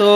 তো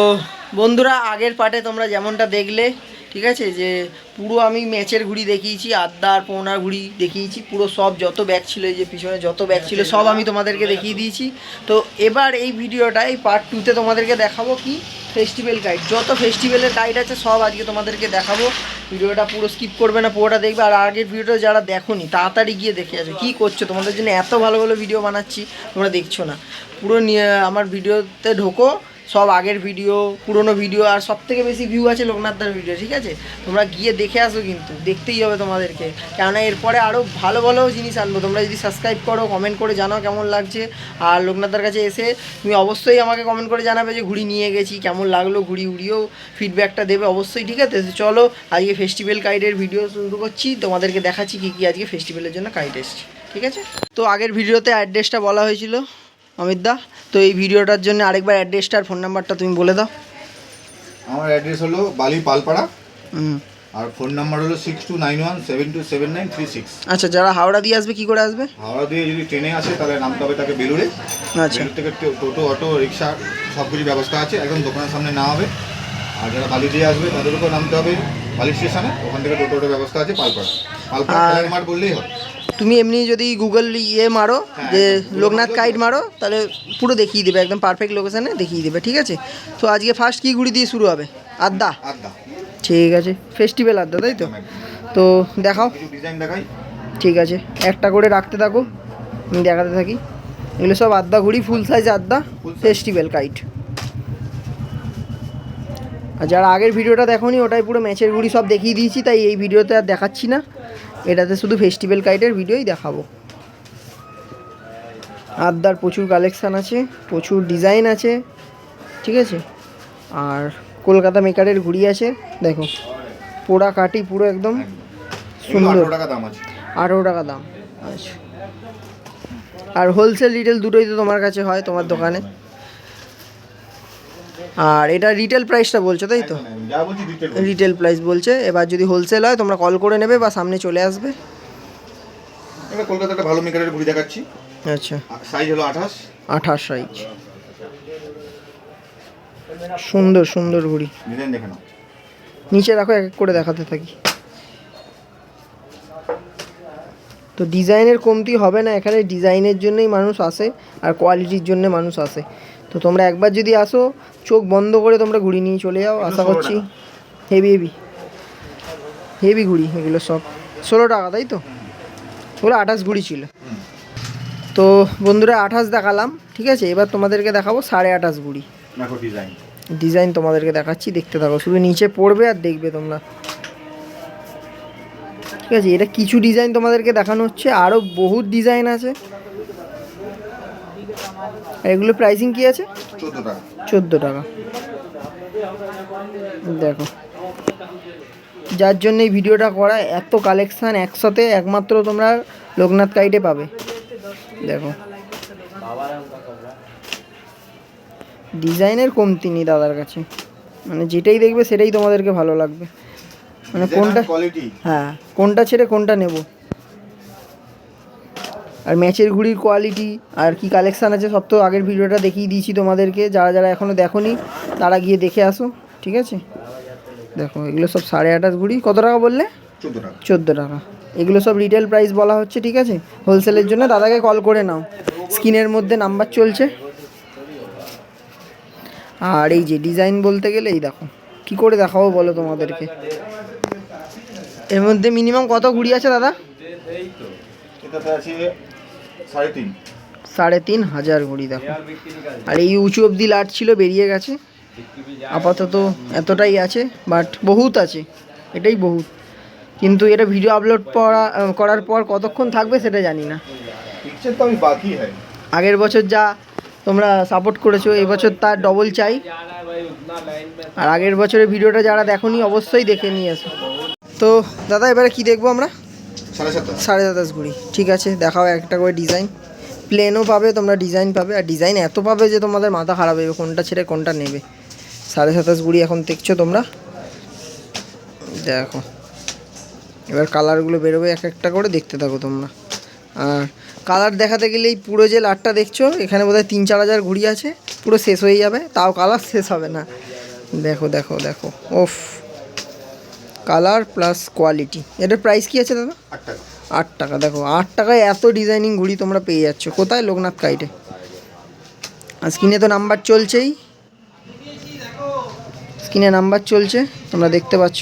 বন্ধুরা আগের পার্টে তোমরা যেমনটা দেখলে ঠিক আছে যে পুরো আমি ম্যাচের ঘুড়ি দেখিয়েছি আর পৌনার ঘুড়ি দেখিয়েছি পুরো সব যত ব্যাগ ছিল যে পিছনে যত ব্যাগ ছিল সব আমি তোমাদেরকে দেখিয়ে দিয়েছি। তো এবার এই ভিডিওটা এই পার্ট টুতে তোমাদেরকে দেখাবো কি? ফেস্টিভ্যাল গাইড যত ফেস্টিভ্যালের গাইড আছে সব আজকে তোমাদেরকে দেখাবো। ভিডিওটা পুরো স্কিপ করবে না পুরোটা দেখবে। আর আগের ভিডিওটা যারা দেখোনি তাড়াতাড়ি গিয়ে দেখে আসবে। কী করছ? তোমাদের জন্য এত ভালো ভালো ভিডিও বানাচ্ছি তোমরা দেখছ না। পুরো নিয়ে আমার ভিডিওতে ঢোকো। সব আগের ভিডিও পুরনো ভিডিও আর সব থেকে বেশি ভিউ আছে লোকনাথদার ভিডিও ঠিক আছে? তোমরা গিয়ে দেখে আসো কিন্তু, দেখতেই হবে তোমাদেরকে। কেননা এরপরে আরও ভালো ভালো জিনিস আনব। তোমরা যদি সাবস্ক্রাইব করো কমেন্ট করে জানাও কেমন লাগছে। আর লোকনাথদার কাছে এসে তুমি অবশ্যই আমাকে কমেন্ট করে জানাবে যে ঘুড়ি নিয়ে গেছি, কেমন লাগল ঘুড়ি উড়িয়েও ফিডব্যাকটা দেবে অবশ্যই, ঠিক আছে? চলো, আজকে ফেস্টিভ্যাল কাইডের ভিডিও শুরু করছি। তোমাদেরকে দেখাচ্ছি কী কী আজকে ফেস্টিভ্যালের জন্য কাইড এসছে, ঠিক আছে? তো আগের ভিডিওতে অ্যাড্রেসটা বলা হয়েছিল। অমিত দা তো এই ভিডিওটার জন্য আরেকবার অ্যাড্রেসটা আর ফোন নাম্বারটা তুমি বলে দাও। আমার অ্যাড্রেস হলো বালি পালপাড়া। আর ফোন নাম্বার হলো six two nine one seven two seven nine three six আচ্ছা যারা হাওড়া দিয়ে আসবে কি করে আসবে? হাওড়া দিয়ে যদি ট্রেনে আসে তাহলে নামতে হবে তাকে বেলুড়ে। আচ্ছা। বেলুড় থেকে টোটো অটো রিক্সা সব কিছু ব্যবস্থা আছে একদম দোকানের সামনে না হবে। আর যারা বালি দিয়ে আসবে তাদেরকেও নামতে হবে বালি স্টেশনে। ওখান থেকে টোটো অটো ব্যবস্থা আছে পালপাড়া। পালপাড়া খেলার মাঠ বললেই হবে তুমি এমনি যদি গুগল ইয়ে মারো হ্যাঁ, যে লোকনাথ কাইড মারো তাহলে পুরো দেখিয়ে দেবে একদম পারফেক্ট লোকেশানে দেখিয়ে দেবে ঠিক আছে? তো আজকে ফার্স্ট কি ঘুড়ি দিয়ে শুরু হবে? আদ্দা? আড্ডা ঠিক আছে ফেস্টিভ্যাল আদ্দা তাই তো? তো দেখাও। ঠিক আছে একটা করে রাখতে থাকো আমি দেখাতে থাকি। এগুলো সব আদ্দা ঘুড়ি ফুল সাইজ আদ্দা ফেস্টিভ্যাল কাইট আর যারা আগের ভিডিওটা দেখোনি ওটাই পুরো ম্যাচের ঘুড়ি সব দেখিয়ে দিয়েছি তাই এই ভিডিওতে আর দেখাচ্ছি না। এটাতে শুধু ফেস্টিভ্যাল কাইটের ভিডিওই দেখাবো। আদ্দার প্রচুর কালেকশান আছে প্রচুর ডিজাইন আছে ঠিক আছে? আর কলকাতা মেকারের ঘুড়ি আছে দেখো। পোড়া কাটি পুরো একদম সুন্দর। আঠেরো টাকা দাম আচ্ছা। আর হোলসেল রিটেল দুটোই তো তোমার কাছে হয় তোমার দোকানে। আর এটা রিটেল প্রাইসটা বলছো তাই তো? রিটেল প্রাইস বলছে এবার যদি হোলসেল হয় তোমরা কল করে নেবে বা সামনে চলে আসবে। এবার কলকাতাতে ভালো মেকারের ঘুড়ি দেখাচ্ছি। আচ্ছা। সাইজ হলো আঠাশ। আঠাশ সাইজ সুন্দর সুন্দর ঘুড়ি। নিচে রাখো এক এক করে দেখাতে থাকি। তো ডিজাইনের কমতি হবে না এখানে ডিজাইনের জন্যই মানুষ আসে আর কোয়ালিটির জন্য মানুষ আসে। তো তোমরা একবার যদি আসো চোখ বন্ধ করে তোমরা ঘুড়ি নিয়ে চলে যাও আশা করছি হেভি হেভি। হেভি ঘুড়ি এগুলো সব। ষোলো টাকা তাই তো? ওগুলো আঠাশ ঘুড়ি ছিল। তো বন্ধুরা আঠাশ দেখালাম ঠিক আছে? এবার তোমাদেরকে দেখাবো সাড়ে আঠাশ ঘুড়ি। ডিজাইন ডিজাইন তোমাদেরকে দেখাচ্ছি দেখতে থাকো। শুধু নিচে পড়বে আর দেখবে তোমরা। ঠিক আছে? এটা কিছু ডিজাইন তোমাদেরকে দেখানো হচ্ছে। আরও বহুত ডিজাইন আছে। এগুলো প্রাইসিং কি আছে? চোদ্দ টাকা। দেখো। যার জন্য এই ভিডিওটা করা এত কালেকশান একসাথে একমাত্র তোমরা লোকনাথ কাইটে পাবে। দেখো। ডিজাইনের কমতি নেই দাদার কাছে। মানে যেটাই দেখবে সেটাই তোমাদেরকে ভালো লাগবে। মানে কোনটা হ্যাঁ কোনটা ছেড়ে কোনটা নেব। আর ম্যাচের ঘুড়ির কোয়ালিটি আর কি কালেকশান আছে সব তো আগের ভিডিওটা দেখিয়ে দিয়েছি তোমাদেরকে। যারা যারা এখনও দেখোনি তারা গিয়ে দেখে আসো ঠিক আছে? দেখো এগুলো সব সাড়ে আঠাশ ঘুড়ি। কত টাকা বললে? চোদ্দ টাকা। এগুলো সব রিটেল প্রাইস বলা হচ্ছে ঠিক আছে? হোলসেলের জন্য। দাদাকে কল করে নাও। স্ক্রিনের মধ্যে নাম্বার চলছে। আর এই যে ডিজাইন বলতে গেলে এই দেখো। কি করে দেখাবো বলো তোমাদেরকে? এর মধ্যে মিনিমাম কত ঘুড়ি আছে দাদা? সাড়ে তিন। সাড়ে তিন হাজার ঘড়ি দেখো। আর এই উঁচু অবধি লাট ছিল বেরিয়ে গেছে। আপাতত এতটাই আছে বাট বহুত আছে। এটাই বহুত। কিন্তু এটা ভিডিও আপলোড করা করার পর কতক্ষণ থাকবে সেটা জানি না। আমি আগের বছর যা তোমরা সাপোর্ট করেছ এবছর তার ডবল চাই। আর আগের বছরের ভিডিওটা যারা দেখোনি অবশ্যই দেখে নিয়ে এসো। তো দাদা এবারে কি দেখব আমরা? সাড়ে সাতাশ ঘুড়ি ঠিক আছে, দেখাও একটা করে ডিজাইন প্লেনও পাবে, তোমরা ডিজাইন পাবে। আর ডিজাইন এত পাবে যে তোমাদের মাথা খারাপ হবে কোনটা ছেড়ে কোনটা নেবে। সাড়ে সাতাশ ঘুড়ি এখন দেখছ তোমরা? দেখো। এবার কালারগুলো বেরোবে এক একটা করে, দেখতে থাকো তোমরা। আর কালার দেখাতে গেলেই পুরো যে লাটটা দেখছ, এখানে বোধহয় তিন চার হাজার ঘুড়ি আছে। পুরো শেষ হয়ে যাবে, তাও কালার শেষ হবে না। দেখো দেখো দেখো। ওফ কালার প্লাস কোয়ালিটি। এটার প্রাইস কি আছে দাদা? আট টাকা। দেখো আট টাকায় এত ডিজাইনিং ঘুড়ি তোমরা পেয়ে যাচ্ছ। কোথায়? লোকনাথ কাইটে। আর স্ক্রিনে তো নাম্বার চলছেই। স্ক্রিনে নাম্বার চলছে তোমরা দেখতে পাচ্ছ।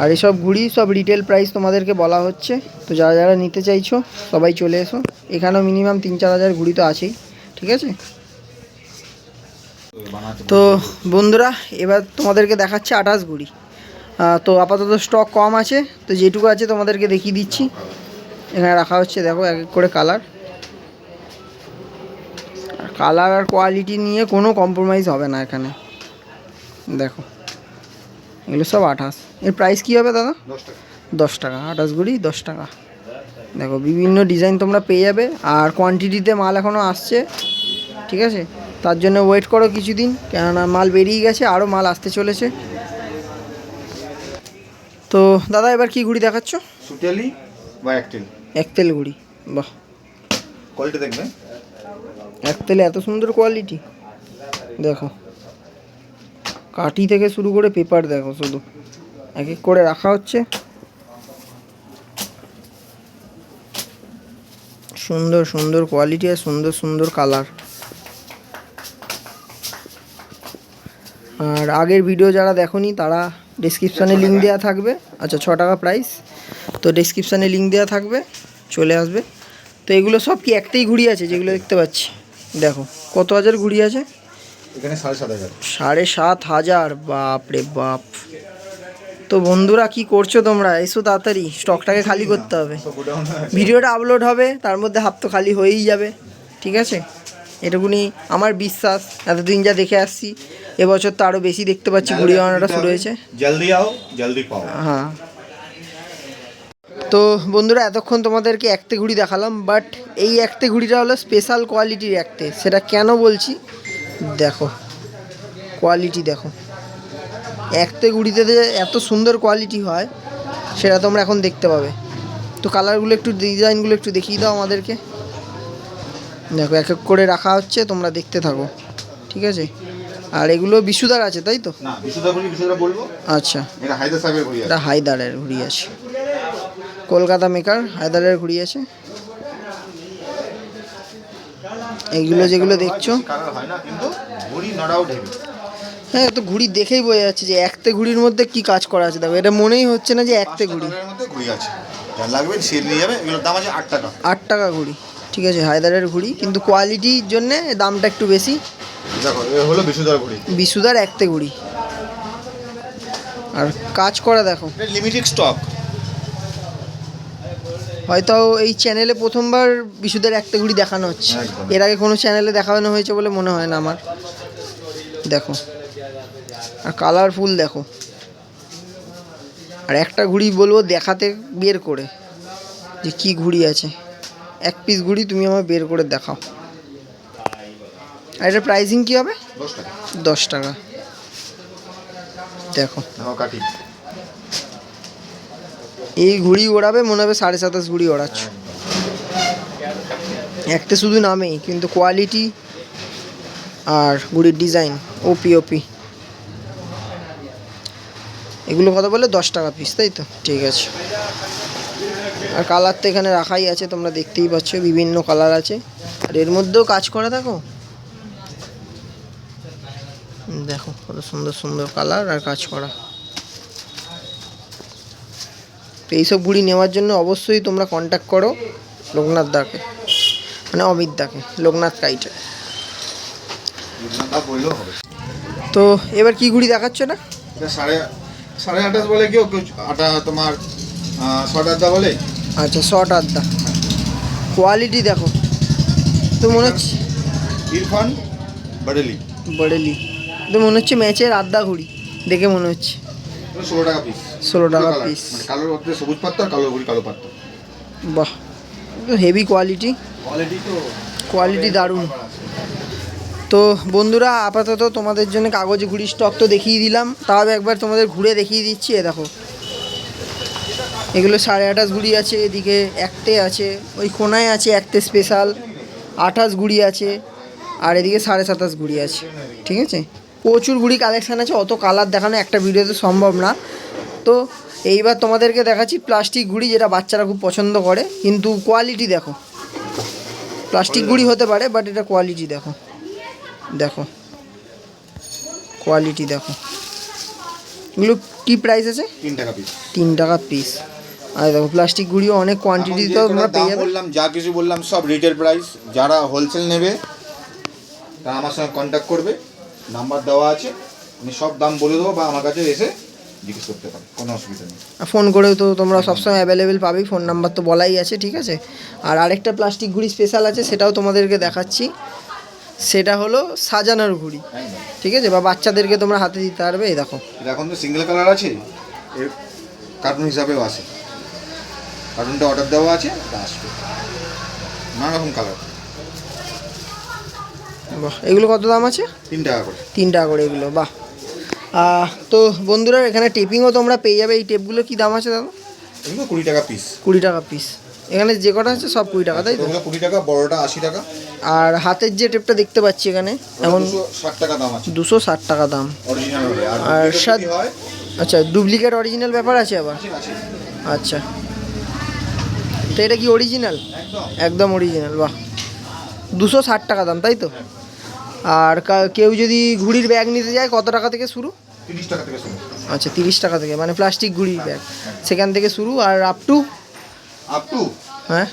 আর এসব ঘুড়ি সব রিটেল প্রাইস তোমাদেরকে বলা হচ্ছে। তো যারা যারা নিতে চাইছো সবাই চলে এসো। এখানেও মিনিমাম তিন চার হাজার ঘুড়ি তো আছেই। ঠিক আছে? তো বন্ধুরা এবার তোমাদেরকে দেখাচ্ছে আঠাশ গুড়ি। তো আপাতত স্টক কম আছে তো যেটুকু আছে তোমাদেরকে দেখিয়ে দিচ্ছি। এখানে রাখা হচ্ছে দেখো এক এক করে কালার কালার আর কোয়ালিটি নিয়ে কোনো কম্প্রোমাইজ হবে না এখানে। দেখো এগুলো সব আঠাশ। এর প্রাইস কী হবে দাদা? দশ টাকা। আঠাশ গুড়ি দশ টাকা। দেখো বিভিন্ন ডিজাইন তোমরা পেয়ে যাবে। আর কোয়ান্টিটিতে মাল এখনও আসছে ঠিক আছে? তার জন্য ওয়েট করো কিছুদিন কেননা মাল বেরিয়ে গেছে আরও মাল আসতে চলেছে। তো দাদা এবার কি ঘুড়ি দেখাচ্ছ? সুটেলি বা একটেল? একতেল ঘুড়ি বাহ। কোয়ালিটি দেখবে? একতেলে এত সুন্দর কোয়ালিটি দেখো। কাঠি থেকে শুরু করে পেপার দেখো শুধু। এক এক করে রাখা হচ্ছে। সুন্দর সুন্দর কোয়ালিটি আর সুন্দর সুন্দর কালার আর আগের ভিডিও যারা দেখোনি তারা ডিসক্রিপশানে লিঙ্ক দেওয়া থাকবে। আচ্ছা ছ টাকা প্রাইস তো ডিসক্রিপশানে লিঙ্ক দেওয়া থাকবে চলে আসবে। তো এগুলো সব কি একটাই ঘুড়ি আছে যেগুলো দেখতে পাচ্ছি? দেখো কত হাজার ঘুড়ি আছে? এখানে সাড়ে সাত হাজার। সাড়ে সাত হাজার বাপ রে বাপ। তো বন্ধুরা কি করছ তোমরা? এসো তাড়াতাড়ি স্টকটাকে খালি করতে হবে। ভিডিওটা আপলোড হবে তার মধ্যে হাত তো খালি হয়েই যাবে ঠিক আছে? এটুকুনি আমার বিশ্বাস এতদিন যা দেখে আসছি এবছর তো আরও বেশি দেখতে পাচ্ছি ঘুড়ি বানানোটা শুরু হয়েছে। জলদি আও জলদি পাও। হ্যাঁ। তো বন্ধুরা এতক্ষণ তোমাদেরকে একতে ঘুড়ি দেখালাম বাট এই একতে ঘুড়িটা হলো স্পেশাল কোয়ালিটির একতে। সেটা কেন বলছি? দেখো কোয়ালিটি দেখো। একতে ঘুড়িতে যে এত সুন্দর কোয়ালিটি হয় সেটা তোমরা এখন দেখতে পাবে। তো কালারগুলো একটু ডিজাইনগুলো একটু দেখিয়ে দাও আমাদেরকে। দেখো এক এক করে রাখা হচ্ছে তোমরা দেখতে থাকো। ঠিক আছে? আর এগুলো বিশুদার আছে তাই তো? আচ্ছা। এটা হায়দারের ঘুড়ি আছে। কলকাতা মেকার হায়দারের ঘুড়ি আছে। এইগুলো যেগুলো দেখছ? হয় তো ঘুড়ি দেখেই বোঝা যাচ্ছে যে একতে ঘুড়ির মধ্যে কি কাজ করা আছে। দেখো এটা মনেই হচ্ছে না যে একতে ঘুড়ি। আছে। লাগবে নিয়ে যাবে এগুলোর দাম আছে আট টাকা। আট টাকা ঘুড়ি। ঠিক আছে হায়দারের ঘুড়ি কিন্তু কোয়ালিটির জন্যে দামটা একটু বেশি। দেখো এ হলো বিশুদ্ধার ঘুরি বিশুদার একতে ঘুড়ি। আর কাজ করা দেখো। লিমিটেড স্টক হয়তো এই চ্যানেলে প্রথমবার বিশুদের একটা ঘুড়ি দেখানো হচ্ছে। এর আগে কোনো চ্যানেলে দেখানো হয়েছে বলে মনে হয় না আমার। দেখো। আর কালারফুল দেখো। আর একটা ঘুড়ি বলব দেখাতে বের করে। যে কি ঘুড়ি আছে। এক পিস গুড়ি তুমি আমার বের করে দেখাও। আর এটার প্রাইসিং কী হবে? দশ টাকা। দেখো। এই ঘুড়ি ওড়াবে মনে হবে সাড়ে সাতাশ ঘুড়ি ওড়াচ্ছ। একটা শুধু নামেই কিন্তু কোয়ালিটি আর ঘুড়ির ডিজাইন ওপি ওপি এগুলো কত বলে দশ টাকা পিস তাই তো? ঠিক আছে। আর কালার তো এখানে রাখাই আছে তোমরা দেখতেই পাচ্ছ বিভিন্ন কালার আছে। আর এর মধ্যেও কাজ করা দেখো। দেখো কত সুন্দর সুন্দর কালার আর কাজ করা। তো এইসব ঘুড়ি নেওয়ার জন্য অবশ্যই তোমরা কন্ট্যাক্ট করো লোকনাথ দাকে। মানে অমিত দাকে লোকনাথ কাইটে। তা এবার কি ঘুড়ি দেখাচ্ছ না? সাড়ে সাড়ে আঠাশ বলে কেউ কেউ আটা তোমার আহ, ছট বলে? আচ্ছা শর্ট আড্ডা। কোয়ালিটি দেখো। তো মনে হচ্ছে ইরফান বাডেলি। বড়েলি। তো মনে হচ্ছে ম্যাচের আড্ডা ঘুড়ি। দেখে মনে হচ্ছে। ষোলো টাকা পিস 16 টাকা piece। মানে কালোর সবুজ পাত্তা আর কালো ঘুরি কালো পাত্তা বাহ। হেভি কোয়ালিটি কোয়ালিটি তো কোয়ালিটি দারুণ। তো বন্ধুরা আপাতত তোমাদের জন্য কাগজ ঘুড়ি স্টক তো দেখিয়ে দিলাম। তাও একবার তোমাদের ঘুরে দেখিয়ে দিচ্ছি। এ দেখো। এগুলো সাড়ে আঠাশ গুড়ি আছে এদিকে একতে আছে ওই কোনায় আছে একতে স্পেশাল আঠাশ গুড়ি আছে আর এদিকে সাড়ে সাতাশ গুড়ি আছে ঠিক আছে? প্রচুর গুড়ি কালেকশান আছে অত কালার দেখানো একটা ভিডিওতে সম্ভব না। তো এইবার তোমাদেরকে দেখাচ্ছি প্লাস্টিক গুড়ি যেটা বাচ্চারা খুব পছন্দ করে কিন্তু কোয়ালিটি দেখো। প্লাস্টিক গুড়ি হতে পারে বাট এটা কোয়ালিটি দেখো। দেখো। কোয়ালিটি দেখো। এগুলো কী প্রাইস আছে? তিন টাকা পিস তিন টাকা পিস আর দেখো প্লাস্টিক গুঁড়িও অনেক কোয়ান্টিটিতে তোমরা পেয়ে যাবে। বললাম যা কিছু বললাম সব রিটেল প্রাইস যারা হোলসেল নেবে তা আমার সঙ্গে কন্ট্যাক্ট করবে। নাম্বার দেওয়া আছে আমি সব দাম বলে দেবো বা আমার কাছে এসে জিজ্ঞেস করতে পারে কোনো অসুবিধা নেই। ফোন করেও তো তোমরা সবসময় অ্যাভেলেবেল পাবেই ফোন নাম্বার তো বলাই আছে ঠিক আছে? আর আরেকটা প্লাস্টিক ঘুড়ি স্পেশাল আছে সেটাও তোমাদেরকে দেখাচ্ছি। সেটা হলো সাজানোর ঘুড়ি ঠিক আছে? বা বাচ্চাদেরকে তোমরা হাতে দিতে পারবে এই দেখো। এখন তো সিঙ্গেল কালার আছে এর কার্টুন হিসাবেও আছে। কার্টুনটা অর্ডার দেওয়া আছে আসবে। নানা রকম কালার বাহ এগুলো কত দাম আছে? তিন টাকা করে। তিন টাকা করে এগুলো বাহ। তো বন্ধুরা এখানে টেপিংও তোমরা পেয়ে যাবে এই টেপগুলো কি দাম আছে দাদা? এগুলো কুড়ি টাকা পিস কুড়ি টাকা পিস এখানে যে কটা আছে সব কুড়ি টাকা তাই তো? কুড়ি টাকা বড়টা আশি টাকা। আর হাতের যে টেপটা দেখতে পাচ্ছি এখানে এমন দুশো ষাট টাকা দাম আছে। দুশো ষাট টাকা দাম। আর সাত- আচ্ছা ডুপ্লিকেট অরিজিনাল ব্যাপার আছে আবার? আচ্ছা। তো এটা কি অরিজিনাল একদম। অরিজিনাল বাহ। দুশো ষাট টাকা দাম তাই তো? আর কেউ যদি ঘুড়ির ব্যাগ নিতে যায় কত টাকা থেকে শুরু? আচ্ছা তিরিশ টাকা থেকে মানে প্লাস্টিক ঘুড়ির ব্যাগ সেখান থেকে শুরু আর আপ টু আপ টু হ্যাঁ?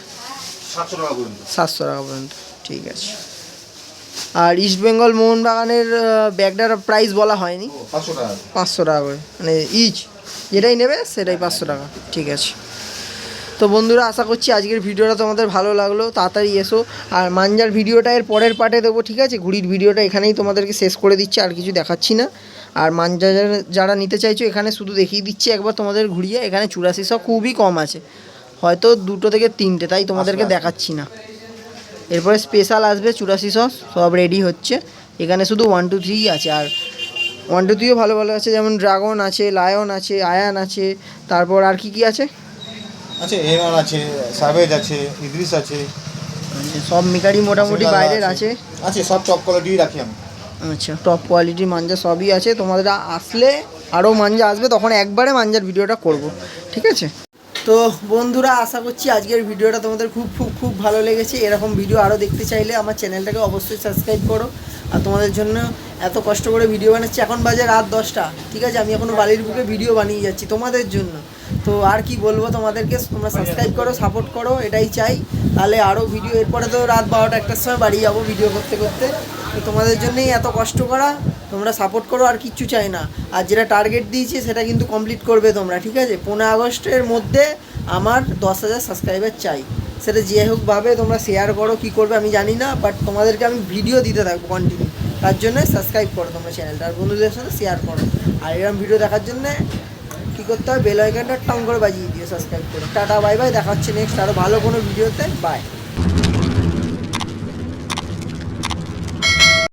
সাতশো টাকা পর্যন্ত। সাতশো টাকা পর্যন্ত ঠিক আছে। আর ইস্ট বেঙ্গল মোহনবাগানের ব্যাগটার প্রাইস বলা হয়নি। পাঁচশো টাকা। পাঁচশো টাকা করে। মানে ইচ যেটাই নেবে সেটাই পাঁচশো টাকা ঠিক আছে। তো বন্ধুরা আশা করছি আজকের ভিডিওটা তোমাদের ভালো লাগল। তাড়াতাড়ি এসো। আর মাঞ্জার ভিডিওটা এর পরের পার্টে দেবো ঠিক আছে? ঘুড়ির ভিডিওটা এখানেই তোমাদেরকে শেষ করে দিচ্ছি আর কিছু দেখাচ্ছি না। আর মাঞ্জা যারা- নিতে চাইছো এখানে শুধু দেখিয়ে দিচ্ছি একবার তোমাদের ঘুরিয়ে। এখানে চুরাশি সব খুবই কম আছে। হয়তো দুটো থেকে তিনটে তাই তোমাদেরকে আসবে, আসবে। দেখাচ্ছি না। এরপরে স্পেশাল আসবে চুরাশি সস সব রেডি হচ্ছে। এখানে শুধু ওয়ান টু থ্রি আছে। আর ওয়ান টু থ্রিও ভালো ভালো আছে। যেমন ড্রাগন আছে লায়ন আছে আয়ান আছে। তারপর আর কি কি আছে? আছে এমআর আছে সাবেজ আছে ইদ্রিস আছে সব মিকারি মোটামুটি বাইরের আছে। আছে? সব টপ কোয়ালিটি রাখি আমি। আচ্ছা টপ কোয়ালিটির মাঞ্জা সবই আছে। তোমাদের আসলে আরও মাঞ্জা আসবে তখন একবারে মাঞ্জার ভিডিওটা করব ঠিক আছে? তো বন্ধুরা আশা করছি আজকের ভিডিওটা তোমাদের খুব খুব খুব ভালো লেগেছে। এরকম ভিডিও আরও দেখতে চাইলে আমার চ্যানেলটাকে অবশ্যই সাবস্ক্রাইব করো। আর তোমাদের জন্য এত কষ্ট করে ভিডিও বানাচ্ছি এখন বাজে রাত দশটা ঠিক আছে? আমি এখনও বালির বুকে ভিডিও বানিয়ে যাচ্ছি তোমাদের জন্য। তো আর কি বলব তোমাদেরকে, তোমরা সাবস্ক্রাইব করো সাপোর্ট করো, এটাই চাই। তাহলে আরও ভিডিও এরপরে তো রাত বারোটা একটার সময় বাড়ি যাব ভিডিও করতে করতে। তো তোমাদের জন্যই এত কষ্ট করা, তোমরা সাপোর্ট করো আর কিচ্ছু চাই না। আর যেটা টার্গেট দিয়েছি সেটা কিন্তু কমপ্লিট করবে তোমরা, ঠিক আছে? পনেরো আগস্টের মধ্যে আমার দশ হাজার সাবস্ক্রাইবার চাই। সেটা যে হোকভাবে তোমরা শেয়ার করো, কি করবে আমি জানি না বাট তোমাদেরকে আমি ভিডিও দিতে থাকব কন্টিনিউ তার জন্য সাবস্ক্রাইব করো তোমরা চ্যানেলটা আর বন্ধুদের সাথে শেয়ার করো। আর এরকম ভিডিও দেখার জন্য করতে হবে, বেল আইকনটা টং করে বাজিয়ে দিও সাবস্ক্রাইব করে। টাটা বাই বাই দেখা হচ্ছে নেক্সট আরও ভালো কোনো ভিডিওতে বাই